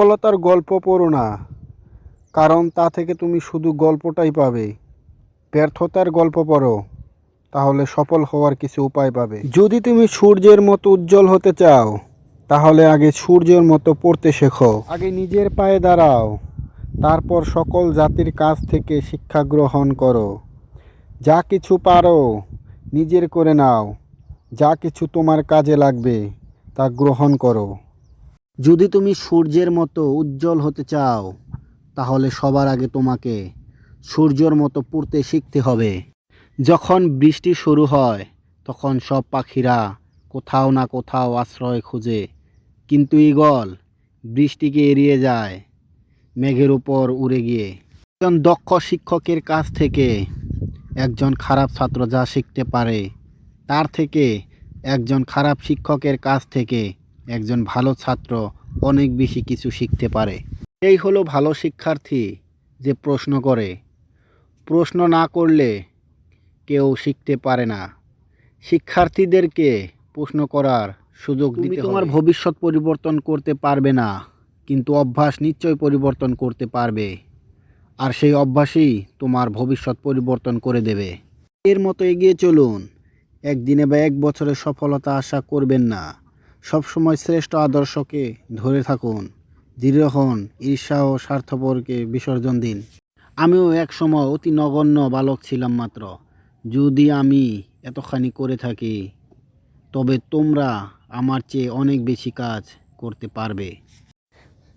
সফলতার গল্প পড়ো না, কারণ তা থেকে তুমি শুধু গল্পটাই পাবে। ব্যর্থতার গল্প পড়ো, তাহলে সফল হওয়ার কিছু উপায় পাবে। যদি তুমি সূর্যের মতো উজ্জ্বল হতে চাও, তাহলে আগে সূর্যের মতো পড়তে শেখো। আগে নিজের পায়ে দাঁড়াও, তারপর সকল জাতির কাছ থেকে শিক্ষা গ্রহণ করো। যা কিছু পারো, নিজের করে নাও। যা কিছু তোমার কাজে লাগবে, তা গ্রহণ করো। যদি তুমি সূর্যের মতো উজ্জ্বল হতে চাও, তাহলে সবার আগে তোমাকে সূর্যর মতো পড়তে শিখতে হবে। যখন বৃষ্টি শুরু হয়, তখন সব পাখিরা কোথাও না কোথাও আশ্রয় খুঁজে। কিন্তু ঈগল, বৃষ্টিকে এড়িয়ে যায়, মেঘের উপর উড়ে গিয়ে। একজন দক্ষ শিক্ষকের কাছ থেকে একজন খারাপ ছাত্র যা শিখতে পারে, তার থেকে একজন খারাপ শিক্ষকের কাছ থেকে একজন ভালো ছাত্র অনেক বেশি কিছু শিখতে পারে। এই হলো ভালো শিক্ষার্থী যে প্রশ্ন করে। প্রশ্ন না করলে কেউ শিখতে পারে না। শিক্ষার্থীদেরকে প্রশ্ন করার সুযোগ দিতে তোমার ভবিষ্যৎ পরিবর্তন করতে পারবে না কিন্তু অভ্যাস নিশ্চয় পরিবর্তন করতে পারবে। আর সেই অভ্যাসই তোমার ভবিষ্যৎ পরিবর্তন করে দেবে। এর মতো এগিয়ে চলুন। একদিনে বা এক বছরে সফলতা আশা করবেন না। সবসময় শ্রেষ্ঠ আদর্শকে ধরে থাকুন, দৃঢ় হন, ঈর্ষা ও স্বার্থপরকে বিসর্জন দিন। আমিও এক সময় অতি নগণ্য বালক ছিলাম মাত্র। যদি আমি এতখানি করে থাকি, তবে তোমরা আমার চেয়ে অনেক বেশি কাজ করতে পারবে।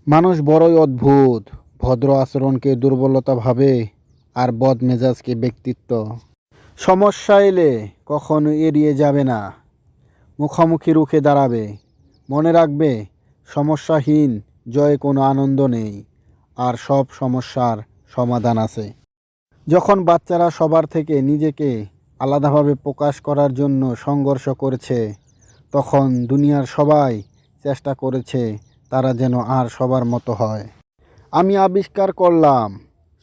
মানুষ বড়ই অদ্ভুত, ভদ্র আচরণকে দুর্বলতা ভাবে আর বদ মেজাজকে ব্যক্তিত্ব। সমস্যা এলে কখনো এড়িয়ে যাবে না। মুখোমুখি রুখে দাঁড়াবে। মনে রাখবে, সমস্যাহীন জয়ে কোনো আনন্দ নেই, আর সব সমস্যার সমাধান আছে। যখন বাচ্চারা সবার থেকে নিজেকে আলাদাভাবে প্রকাশ করার জন্য সংঘর্ষ করেছে, তখন দুনিয়ার সবাই চেষ্টা করেছে তারা যেন আর সবার মতো হয়। আমি আবিষ্কার করলাম,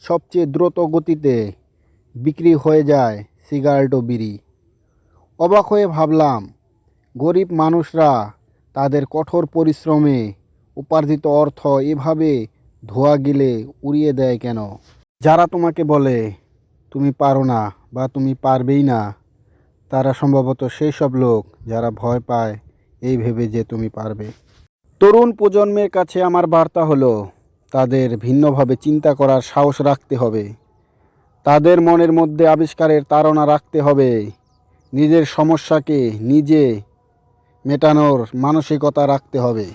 সবচেয়ে দ্রুত গতিতে বিক্রি হয়ে যায় সিগারেট ও বিড়ি। অবাক হয়ে ভাবলাম গরিব মানুষরা তাদের কঠোর পরিশ্রমে উপার্জিত অর্থ এভাবে ধোয়া গিলে উড়িয়ে দেয় কেন? যারা তোমাকে বলে, তুমি পারো না বা তুমি পারবেই না, তারা সম্ভবত সেই সব লোক যারা ভয় পায় এই ভেবে যে তুমি পারবে। তরুণ প্রজন্মের কাছে আমার বার্তা হলো, তাদের ভিন্নভাবে চিন্তা করার সাহস রাখতে হবে। তাদের মনের মধ্যে আবিষ্কারের তাড়না রাখতে হবে। নিজের সমস্যাকে নিজে মেটানোর মানসিকতা রাখতে হবে।